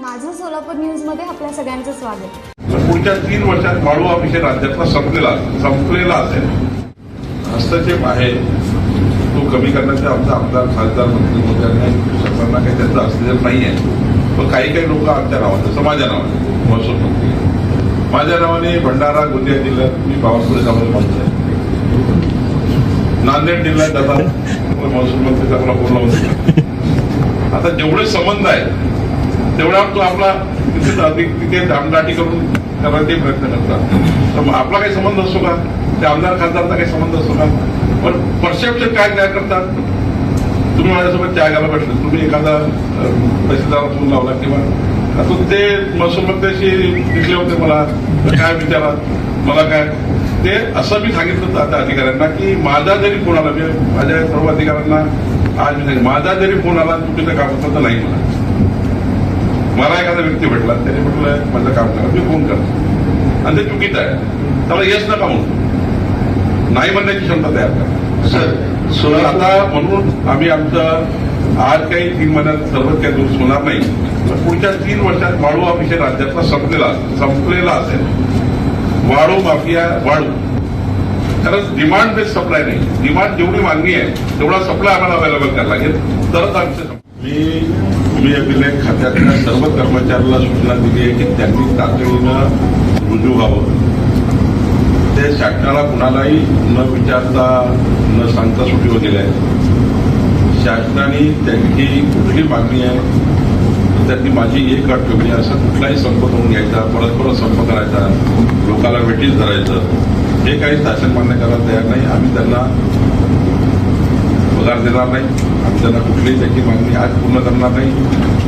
माझं सोलापूर न्यूजमध्ये आपल्या सगळ्यांचं स्वागत. पुढच्या तीन वर्षात वाळू हा विषय राज्यातला संपलेला संपलेला असेल. हस्तक्षेप आहे. तो कमी करण्याचे आमचा आमदार खासदार मंत्री मोदयांनी सर्वांना काही त्यांचं हस्तक्षेप नाही आहे पण काही काही लोक आमच्या नावाने समाजा नावाने महसूल मंत्री. माझ्या नावाने भंडारा गोंदिया जिल्ह्यात मी बावनकुळे साहेब माणूस आहे नांदेड जिल्ह्यात जातात महसूल मंत्री आपला बोलला होता आता जेवढे संबंध आहेत तेवढा तो आपला तिथे अधिक तिथे दामदाटी करून करायचे प्रयत्न करतात. तर मग आपला काही संबंध असतो का? ते आमदार खासदारचा काही संबंध असतो का? पण परसेप्शन काय तयार करतात? तुम्ही माझ्यासोबत चहा घ्यायला बसले तुम्ही एखादा पैसेदार फोन लावला किंवा आता ते महसूल दिसले होते मला तर काय विचारा मला काय? ते असं मी सांगितलं होतं त्या अधिकाऱ्यांना की माझा जरी फोन आला म्हणजे माझ्या सर्व अधिकाऱ्यांना आज मी माझा जरी फोन आला चुकीचं काम असलं नाही मला मला एखादा व्यक्ती भेटला त्याने म्हटलं माझं काम करा मी फोन करतो. आणि ते चुकीचं आहे. त्याला येस नका म्हणून नाही म्हणण्याची क्षमता तयार करा. सर तर आता म्हणून आम्ही आमचं आज काही तीन महिन्यात सर्वच काही दुरुस्त होणार नाही पण पुढच्या तीन वर्षात वाळू हा विषय राज्यातला संपलेला संपलेला असेल. वाळू माफिया वाळू. कारण डिमांड बेस्ड सप्लाय नाही. डिमांड जेवढी मागणी आहे तेवढा सप्लाय आम्हाला अवेलेबल करायला लागेल. तरच आमचे मी तुम्ही अभिलेख खात्यातल्या सर्व कर्मचाऱ्याला सूचना दिली आहे की त्यांनी तातडीनं रुजू व्हावं. ते शासनाला कुणालाही न विचारता न सांगता सुट्टीवर गेले आहे शासनाने त्यांची कुठली मागणी आहे? त्यातली माझी एक अट ठेवली आहे. असं कुठलाही संप करून घ्यायचा परस्पर संप करायचा लोकांना वेटीस धरायचं हे काही शासन मान्य करायला तयार नाही. आम्ही त्यांना पगार देणार नाही. आमच्याला कुठलीही त्याची मागणी आज पूर्ण करणार नाही.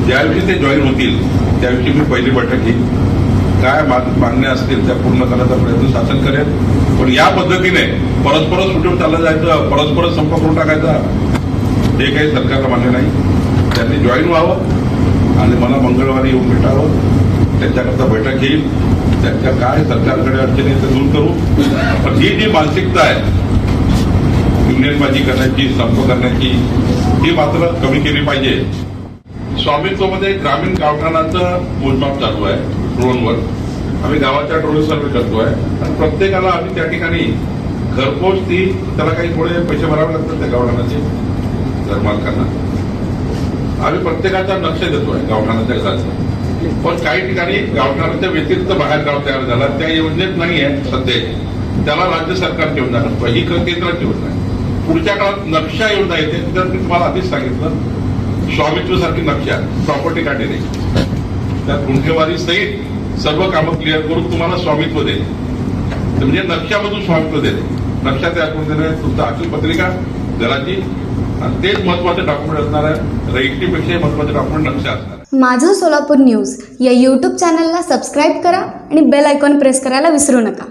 ज्यावेळी ते जॉईन होतील त्याविषयी मी पहिली बैठक घेईन. काय मागण्या असतील त्या पूर्ण करण्याचा प्रयत्न शासन करेल. पण या पद्धतीने परस्पर सुटून चाललं जायचं परस्पर संप करून टाकायचा हे काही सरकारला मान्य नाही. त्यांनी जॉईन व्हावं आणि मला मंगळवारी येऊन भेटावं. त्यांच्याकरता बैठक घेईल त्यांच्या काय सरकारकडे अडचणी ते दूर करू. पण ही जी मानसिकता आहे युनियनबाजी करण्याची संप करण्याची ही मात्र कमी केली पाहिजे. स्वामित्वमध्ये ग्रामीण गावठाणाचं मोजमाप चालू आहे ड्रोनवर आम्ही गावाच्या ड्रोन सर्वे करतोय. आणि प्रत्येकाला आम्ही त्या ठिकाणी घरपोच ती त्याला काही थोडे पैसे भरावे लागतात त्या गावठाणाचे घरमालकांना आम्ही प्रत्येकाचा लक्ष देतोय गावठाणाच्या घराचं. पण काही ठिकाणी गावठाणाच्या व्यतिरिक्त बाहेर गाव तयार झाला त्या योजनेत नाही आहे सध्या. त्याला राज्य सरकारची योजना ही केंद्राची योजना आहे पुढच्या काळात नक्षा योजना येते तर मी तुम्हाला आधीच सांगितलं. स्वामित्व सारखी नक्षा प्रॉपर्टी कार्ड येते त्यात गुंठेवारी सहित सर्व कामं क्लिअर करून तुम्हाला स्वामित्व देईल. म्हणजे नक्षामधून स्वामित्व देते नक्षा तयार करून देणे तुमचा अखिल पत्रिका घराची. तेच महत्त्वाचे डॉक्युमेंट असणार आहे. रजिस्ट्रीपेक्षाही महत्त्वाचे डॉक्युमेंट नक्षा असणार माझं सोलापूर न्यूज या यूट्यूब चॅनलला सबस्क्राईब करा आणि बेल आयकॉन प्रेस करायला विसरू नका.